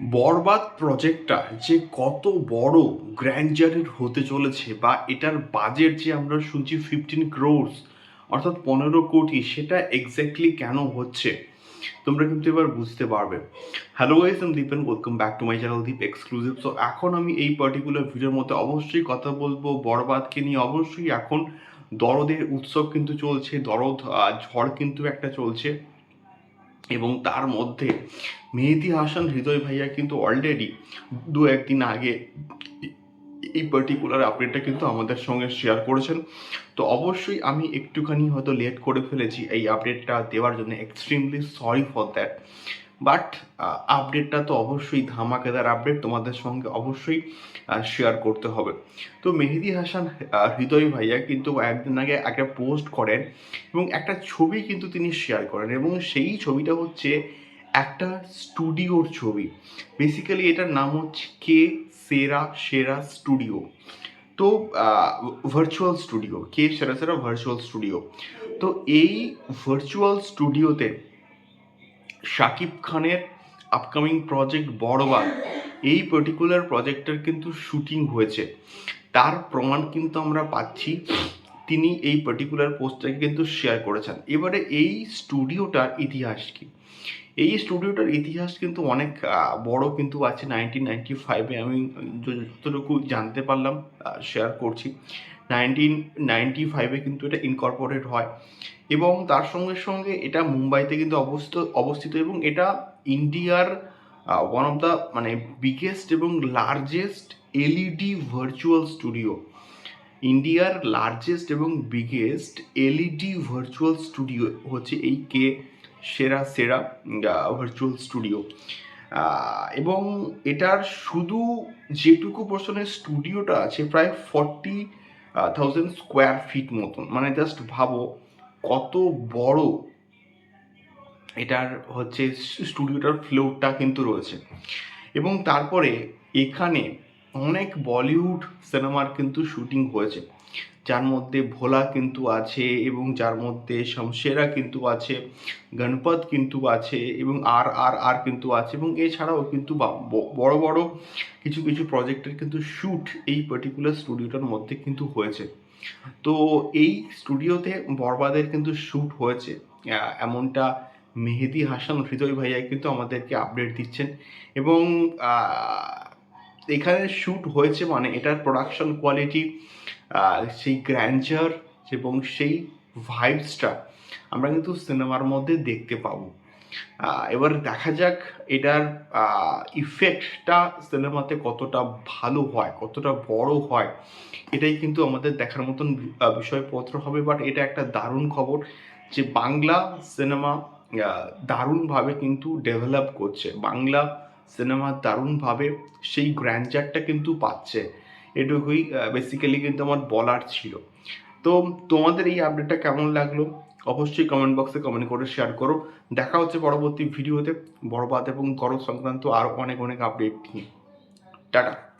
বরবাদ প্রজেক্টটা যে কত বড় গ্র্যান্ডারের হতে চলেছে বা এটার বাজেট যে আমরা শুনছি ফিফটিন ক্রোর্স অর্থাৎ পনেরো কোটি, সেটা এক্স্যাক্টলি কেন হচ্ছে? তোমরা কিন্তু এবার বুঝতে পারবে। হ্যালো গাইস আমি Dipen welcome back to my channel Deep exclusive so এখন আমি এই পার্টিকুলার ভিডিওর মধ্যে অবশ্যই কথা বলব বরবাদকে নিয়ে। অবশ্যই এখন দরদের উৎসব কিন্তু চলছে, দরদ ঝড় কিন্তু একটা চলছে। এবং তার মধ্যে মেহেদি হাসান হৃদয় ভাইয়া কিন্তু অলরেডি দু একদিন আগে এই পার্টিকুলার আপডেটটা কিন্তু আমাদের সঙ্গে শেয়ার করেছেন। তো অবশ্যই আমি একটুখানি হয়তো লেট করে ফেলেছি এই আপডেটটা দেওয়ার জন্য extremely sorry for that but আপডেটটা তো অবশ্যই ধামাকেদার আপডেট তোমাদের সঙ্গে অবশ্যই শেয়ার করতে হবে। তো মেহেদি হাসান হৃদয় ভাইয়া কিন্তু একদিন আগে একটা পোস্ট করেন এবং একটা ছবি কিন্তু তিনি শেয়ার করেন এবং সেই ছবিটা হচ্ছে একটা স্টুডিওর ছবি। বেসিক্যালি এটার নাম হচ্ছে কে সেরা সেরা স্টুডিও তো ভার্চুয়াল স্টুডিও কে সেরা সেরা ভার্চুয়াল স্টুডিও তো এই ভার্চুয়াল স্টুডিওতে শাকিব খানের আপকামিং প্রজেক্ট বড়বার। এই পার্টিকুলার প্রজেক্টের কিন্তু শুটিং হয়েছে। তার প্রমাণ কিন্তু আমরা পাচ্ছি, তিনি এই পার্টিকুলার পোস্টটাকে কিন্তু শেয়ার করেছেন। এবারে এই স্টুডিওটার ইতিহাস কি? এই স্টুডিওটার ইতিহাস কিন্তু অনেক বড় কিন্তু আছে নাইনটিন নাইনটি ফাইভে আমি যতটুকু জানতে পারলাম শেয়ার করছি। নাইনটিন নাইনটি ফাইভে কিন্তু এটা ইনকর্পোরেট হয়। এবং তার সঙ্গে সঙ্গে এটা মুম্বাইতে কিন্তু অবস্থিত অবস্থিত এবং এটা ইন্ডিয়ার ওয়ান অফ দ্য মানে বিগেস্ট এবং লার্জেস্ট এলইডি ভার্চুয়াল স্টুডিও ইন্ডিয়ার লার্জেস্ট এবং বিগেস্ট এলইডি ভার্চুয়াল স্টুডিও হচ্ছে এই কে সেরা সেরা ভার্চুয়াল স্টুডিও এবং এটার শুধু যেটুকু পোর্শনের স্টুডিওটা আছে, প্রায় ফর্টি থাউজেন্ড স্কোয়ার ফিট মতন। মানে জাস্ট ভাবো কত বড় এটার হচ্ছে স্টুডিওটার ফ্লোরটা কিন্তু রয়েছে। এবং তারপরে এখানে অনেক বলিউড সিনেমার কিন্তু শুটিং হয়েছে। যার মধ্যে ভোলা কিন্তু আছে এবং যার মধ্যে শমশেরা কিন্তু আছে, গণপত কিন্তু আছে এবং আর আর আর কিন্তু আছে এবং এছাড়াও কিন্তু বড় বড় কিছু কিছু প্রজেক্টের কিন্তু শ্যুট এই পার্টিকুলার স্টুডিওটার মধ্যে কিন্তু হয়েছে। তো এই স্টুডিওতে বরবাদের কিন্তু শ্যুট হয়েছে। এমনটা মেহেদি হাসান হৃদয় ভাইয়া কিন্তু আমাদেরকে আপডেট দিচ্ছেন এবং এখানে শ্যুট হয়েছে মানে এটার প্রোডাকশন কোয়ালিটি সেই গ্র্যান্ডার এবং সেই ভাইবসটা আমরা কিন্তু সিনেমার মধ্যে দেখতে পাবো। এবার দেখা যাক এটার ইফেক্টটা সিনেমাতে কতটা ভালো হয়, কতটা বড় হয়। এটাই কিন্তু আমাদের দেখার মতন বিষয়পত্র হবে বাট এটা একটা দারুণ খবর যে বাংলা সিনেমা দারুণভাবে কিন্তু ডেভেলপ করছে। বাংলা সিনেমা দারুণভাবে সেই গ্র্যান্ডারটা কিন্তু পাচ্ছে। এটুকুই বেসিক্যালি কিন্তু আমার বলার ছিল। তো তোমাদের এই আপডেটটা কেমন লাগল? অবশ্যই কমেন্ট বক্সে কমেন্ট করে শেয়ার করো। দেখা হচ্ছে পরবর্তী ভিডিওতে বরবাদ এবং গরম সংক্রান্ত আরও অনেক অনেক আপডেট নিয়ে। টাটা।